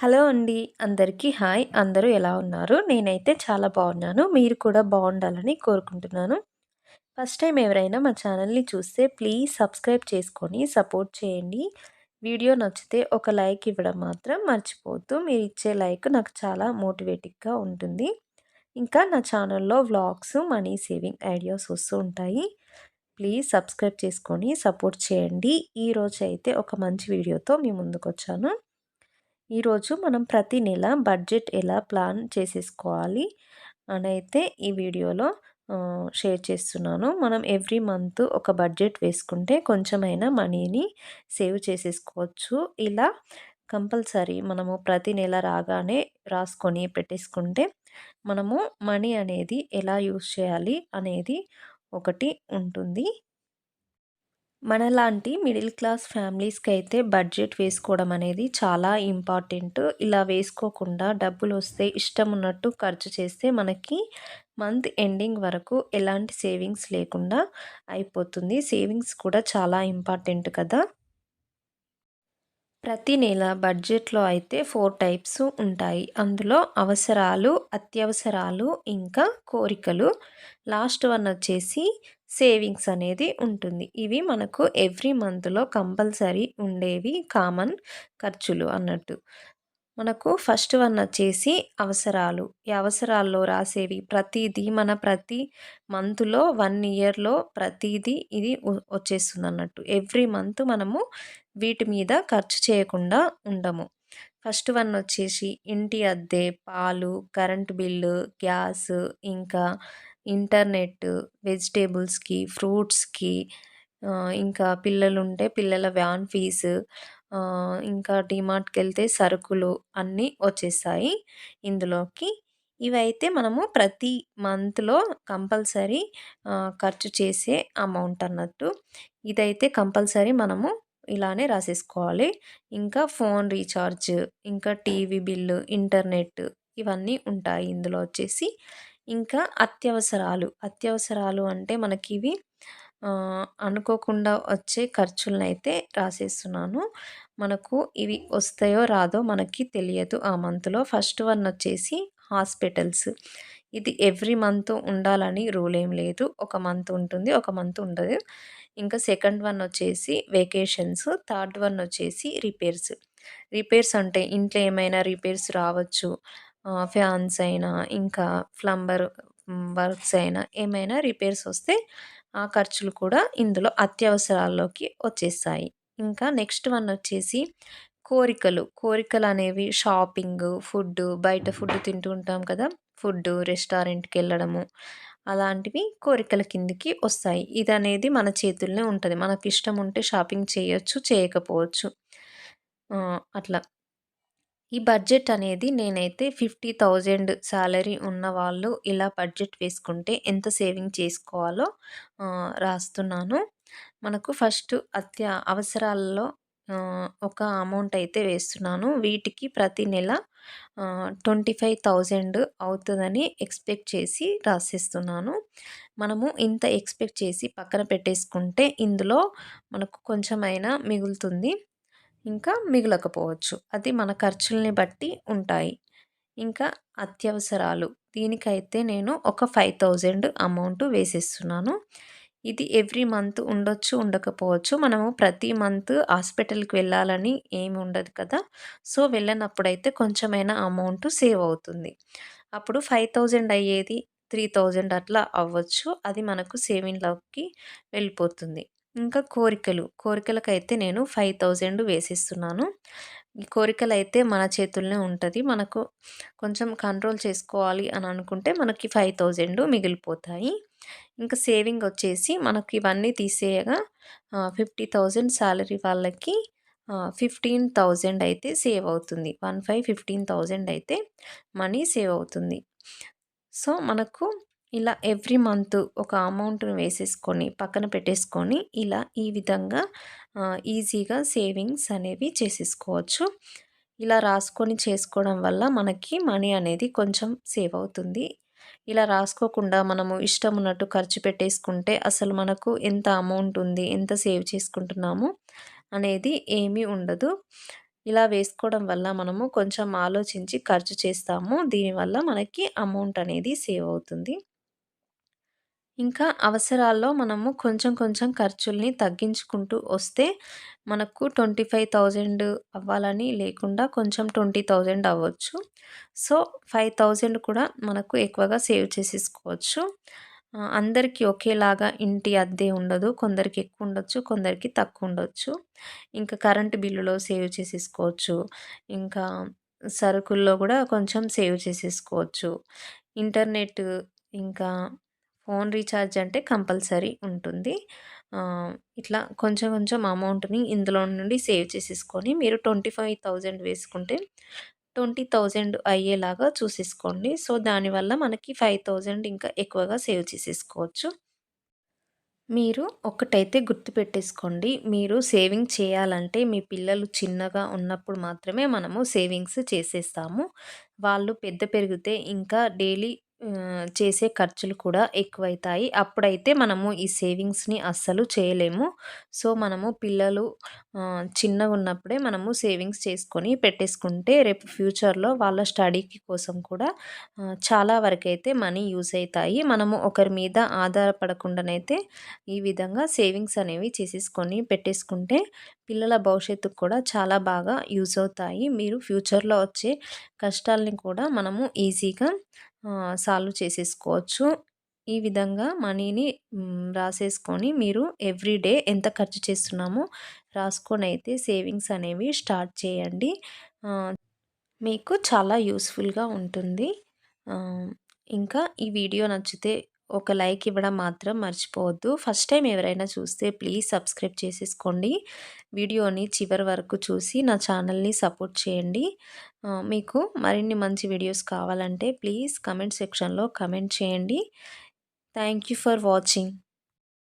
Hello అండి. అందరికీ hi. అందరూ ఎలా ఉన్నారు? నేనైతే చాలా బాగున్నాను. మీరు కూడా బాగుండాలని కోరుకుంటున్నాను. ఫస్ట్ టైం ఎవరైనా మా ఛానల్ని చూస్తే ప్లీజ్ సబ్స్క్రైబ్ చేసుకొని సపోర్ట్ చేయండి. వీడియో నచ్చితే ఒక లైక్ ఇవ్వడం మాత్రం మర్చిపోవద్దు. మీరు ఇచ్చే లైక్ నాకు చాలా మోటివేటివ్గా ఉంటుంది. ఇంకా నా ఛానల్లో వ్లాగ్స్ మనీ సేవింగ్ ఐడియాస్ వస్తూ ఉంటాయి. ప్లీజ్ సబ్స్క్రైబ్ చేసుకొని సపోర్ట్ చేయండి. ఈరోజు అయితే ఒక మంచి వీడియోతో మీ ముందుకు వచ్చాను ఈరోజు మనం ప్రతి నెల బడ్జెట్ ఎలా ప్లాన్ చేసేసుకోవాలి అని అయితే ఈ వీడియోలో షేర్ చేస్తున్నాను. మనం ఎవ్రీ మంత్ ఒక బడ్జెట్ వేసుకుంటే కొంచెమైనా మనీని సేవ్ చేసేసుకోవచ్చు. ఇలా కంపల్సరీ మనము ప్రతి నెల రాగానే రాసుకొని పెట్టేసుకుంటే మనము మనీ అనేది ఎలా యూస్ చేయాలి అనేది ఒకటి ఉంటుంది. మనలాంటి మిడిల్ క్లాస్ ఫ్యామిలీస్కి అయితే బడ్జెట్ వేసుకోవడం అనేది చాలా ఇంపార్టెంట్. ఇలా వేసుకోకుండా డబ్బులు వస్తే ఇష్టం ఉన్నట్టు ఖర్చు చేస్తే మనకి మంత్ ఎండింగ్ వరకు ఎలాంటి సేవింగ్స్ లేకుండా అయిపోతుంది. సేవింగ్స్ కూడా చాలా ఇంపార్టెంట్ కదా. ప్రతి నెల బడ్జెట్లో అయితే ఫోర్ టైప్స్ ఉంటాయి. అందులో అవసరాలు అత్యవసరాలు ఇంకా కోరికలు. లాస్ట్ వన్ వచ్చేసి సేవింగ్స్ అనేది ఉంటుంది. ఇవి మనకు ఎవ్రీ మంత్లో కంపల్సరీ ఉండేవి కామన్ ఖర్చులు అన్నట్టు. మనకు ఫస్ట్ వన్ వచ్చేసి అవసరాలు. ఈ అవసరాల్లో రాసేవి ప్రతిదీ మన ప్రతి మంత్లో వన్ ఇయర్లో ప్రతిదీ ఇది వచ్చేస్తుంది అన్నట్టు. ఎవ్రీ మంత్ మనము వీటి మీద ఖర్చు చేయకుండా ఉండము. ఫస్ట్ వన్ వచ్చేసి ఇంటి అద్దె పాలు కరెంటు బిల్లు గ్యాస్ ఇంకా ఇంటర్నెట్ వెజిటేబుల్స్కి ఫ్రూట్స్కి ఇంకా పిల్లలు ఉంటే పిల్లల వ్యాన్ ఫీజు ఇంకా డిమార్ట్కి వెళ్తే సరుకులు అన్నీ వచ్చేసాయి ఇందులోకి. ఇవైతే మనము ప్రతి మంత్లో కంపల్సరీ ఖర్చు చేసే అమౌంట్ అన్నట్టు. ఇదైతే కంపల్సరీ మనము ఇలానే రాసేసుకోవాలి. ఇంకా ఫోన్ రీఛార్జ్ ఇంకా టీవీ బిల్లు ఇంటర్నెట్ ఇవన్నీ ఉంటాయి ఇందులో వచ్చేసి. ఇంకా అత్యవసరాలు. అత్యవసరాలు అంటే మనకి ఇవి అనుకోకుండా వచ్చే ఖర్చులను అయితే రాసేస్తున్నాను. మనకు ఇవి వస్తాయో రాదో మనకి తెలియదు ఆ మంత్లో. ఫస్ట్ వన్ వచ్చేసి హాస్పిటల్స్. ఇది ఎవ్రీ మంత్ ఉండాలని రూల్ ఏం లేదు. ఒక మంత్ ఉంటుంది ఒక మంత్ ఉండదు. ఇంకా సెకండ్ వన్ వచ్చేసి వెకేషన్స్. థర్డ్ వన్ వచ్చేసి రిపేర్స్. రిపేర్స్ అంటే ఇంట్లో ఏమైనా రిపేర్స్ రావచ్చు. ఫ్యాన్స్ అయినా ఇంకా ప్లంబర్ వర్క్స్ అయినా ఏమైనా రిపేర్స్ వస్తే ఆ ఖర్చులు కూడా ఇందులో అత్యవసరాల్లోకి వచ్చేస్తాయి. ఇంకా నెక్స్ట్ వన్ వచ్చేసి కోరికలు. కోరికలు అనేవి షాపింగ్ ఫుడ్ బయట ఫుడ్ తింటూ ఉంటాం కదా ఫుడ్ రెస్టారెంట్కి వెళ్ళడము అలాంటివి కోరికల కిందికి వస్తాయి. ఇది అనేది మన చేతుల్లోనే ఉంటుంది. మనకి ఇష్టం ఉంటే షాపింగ్ చేయొచ్చు చేయకపోవచ్చు. అట్లా. ఈ బడ్జెట్ అనేది నేనైతే ఫిఫ్టీ థౌజండ్ శాలరీ ఉన్న వాళ్ళు ఇలా బడ్జెట్ వేసుకుంటే ఎంత సేవింగ్ చేసుకోవాలో రాస్తున్నాను. మనకు ఫస్ట్ అత్య అవసరాలలో ఒక అమౌంట్ అయితే వేస్తున్నాను. వీటికి ప్రతి నెల ట్వంటీ ఫైవ్ థౌజండ్ అవుతుందని ఎక్స్పెక్ట్ చేసి రాసేస్తున్నాను. మనము ఇంత ఎక్స్పెక్ట్ చేసి పక్కన పెట్టేసుకుంటే ఇందులో మనకు కొంచెమైనా మిగులుతుంది. ఇంకా మిగలకపోవచ్చు. అది మన ఖర్చుల్ని బట్టి ఉంటాయి. ఇంకా అత్యవసరాలు. దీనికైతే నేను ఒక ఫైవ్ థౌజండ్ అమౌంట్ వేసేస్తున్నాను. ఇది ఎవ్రీ మంత్ ఉండొచ్చు ఉండకపోవచ్చు. మనము ప్రతి మంత్ హాస్పిటల్కి వెళ్ళాలని ఏమి ఉండదు కదా! సో వెళ్ళినప్పుడైతే కొంచెమైనా అమౌంట్ సేవ్ అవుతుంది. అప్పుడు ఫైవ్ థౌజండ్ అయ్యేది త్రీ థౌజండ్ అట్లా అవ్వచ్చు. అది మనకు సేవింగ్లోకి వెళ్ళిపోతుంది. ఇంకా కోరికలు. కోరికలకైతే నేను ఫైవ్ థౌజండ్ వేసిస్తున్నాను. ఈ కోరికలు అయితే మన చేతుల్లోనే ఉంటుంది. మనకు కొంచెం కంట్రోల్ చేసుకోవాలి అని అనుకుంటే మనకి ఫైవ్ థౌజండ్ మిగిలిపోతాయి. ఇంకా సేవింగ్ వచ్చేసి మనకి ఇవన్నీ తీసేయగా ఫిఫ్టీ థౌజండ్ శాలరీ వాళ్ళకి ఫిఫ్టీన్ థౌజండ్ అయితే సేవ్ అవుతుంది. వన్ ఫైవ్ ఫిఫ్టీన్ థౌజండ్ అయితే మనీ సేవ్ అవుతుంది. సో మనకు ఇలా ఎవ్రీ మంత్ ఒక అమౌంట్ని వేసేసుకొని పక్కన పెట్టేసుకొని ఇలా ఈ విధంగా ఈజీగా సేవింగ్స్ అనేవి చేసేసుకోవచ్చు. ఇలా రాసుకొని చేసుకోవడం వల్ల మనకి మనీ అనేది కొంచెం సేవ్ అవుతుంది. ఇలా రాసుకోకుండా మనము ఇష్టం ఉన్నట్టు ఖర్చు పెట్టేసుకుంటే అసలు మనకు ఎంత అమౌంట్ ఉంది ఎంత సేవ్ చేసుకుంటున్నాము అనేది ఏమీ ఉండదు. ఇలా వేసుకోవడం వల్ల మనము కొంచెం ఆలోచించి ఖర్చు చేస్తాము. దీనివల్ల మనకి అమౌంట్ అనేది సేవ్ అవుతుంది. ఇంకా అవసరాల్లో మనము కొంచెం కొంచెం ఖర్చుల్ని తగ్గించుకుంటూ వస్తే మనకు ట్వంటీ ఫైవ్ థౌజండ్ అవ్వాలని లేకుండా కొంచెం ట్వంటీ థౌజండ్ అవ్వచ్చు. సో ఫైవ్ థౌజండ్ కూడా మనకు ఎక్కువగా సేవ్ చేసేసుకోవచ్చు. అందరికీ ఒకేలాగా ఇంటి అద్దె ఉండదు కొందరికి ఎక్కువ ఉండొచ్చు కొందరికి తక్కువ ఉండొచ్చు. ఇంకా కరెంటు బిల్లులో సేవ్ చేసేసుకోవచ్చు. ఇంకా సరుకుల్లో కూడా కొంచెం సేవ్ చేసేసుకోవచ్చు. ఇంటర్నెట్ ఇంకా ఫోన్ రీఛార్జ్ అంటే కంపల్సరీ ఉంటుంది. ఇట్లా కొంచెం కొంచెం అమౌంట్ని ఇందులో నుండి సేవ్ చేసేసుకొని మీరు ట్వంటీ ఫైవ్ థౌజండ్ వేసుకుంటే ట్వంటీ థౌజండ్ అయ్యేలాగా చూసేసుకోండి. సో దానివల్ల మనకి ఫైవ్ థౌజండ్ ఇంకా ఎక్కువగా సేవ్ చేసేసుకోవచ్చు. మీరు ఒకటైతే గుర్తుపెట్టేసుకోండి మీరు సేవింగ్ చేయాలంటే మీ పిల్లలు చిన్నగా ఉన్నప్పుడు మాత్రమే మనము సేవింగ్స్ చేసేస్తాము. వాళ్ళు పెద్ద పెరిగితే ఇంకా డైలీ చేసే ఖర్చులు కూడా ఎక్కువైతాయి. అప్పుడైతే మనము ఈ సేవింగ్స్ని అస్సలు చేయలేము. సో మనము పిల్లలు చిన్నగా ఉన్నప్పుడే మనము సేవింగ్స్ చేసుకొని పెట్టేసుకుంటే రేపు ఫ్యూచర్లో వాళ్ళ స్టడీకి కోసం కూడా చాలా వరకైతే మనీ యూస్ అవుతాయి మనము ఒకరి మీద ఆధారపడకుండానైతే ఈ విధంగా సేవింగ్స్ అనేవి చేసేసుకొని పెట్టేసుకుంటే పిల్లల భవిష్యత్తుకు కూడా చాలా బాగా యూజ్ అవుతాయి. మీరు ఫ్యూచర్లో వచ్చే కష్టాలని కూడా మనము ఈజీగా సాల్వ్ చేసేసుకోవచ్చు. ఈ విధంగా మనీని రాసేసుకొని మీరు ఎవ్రీడే ఎంత ఖర్చు చేస్తున్నామో రాసుకొని అయితే సేవింగ్స్ అనేవి స్టార్ట్ చేయండి. మీకు చాలా యూస్ఫుల్గా ఉంటుంది. ఇంకా ఈ వీడియో నచ్చితే ఒక లైక్ ఇవ్వడం మాత్రం మర్చిపోవద్దు. ఫస్ట్ టైం ఎవరైనా చూస్తే ప్లీజ్ సబ్స్క్రైబ్ చేసేసుకోండి. వీడియోని చివరి వరకు చూసి నా ఛానల్ని సపోర్ట్ చేయండి. మీకు మరిన్ని మంచి వీడియోస్ కావాలంటే ప్లీజ్ కమెంట్ సెక్షన్లో కమెంట్ చేయండి. Thank for watching.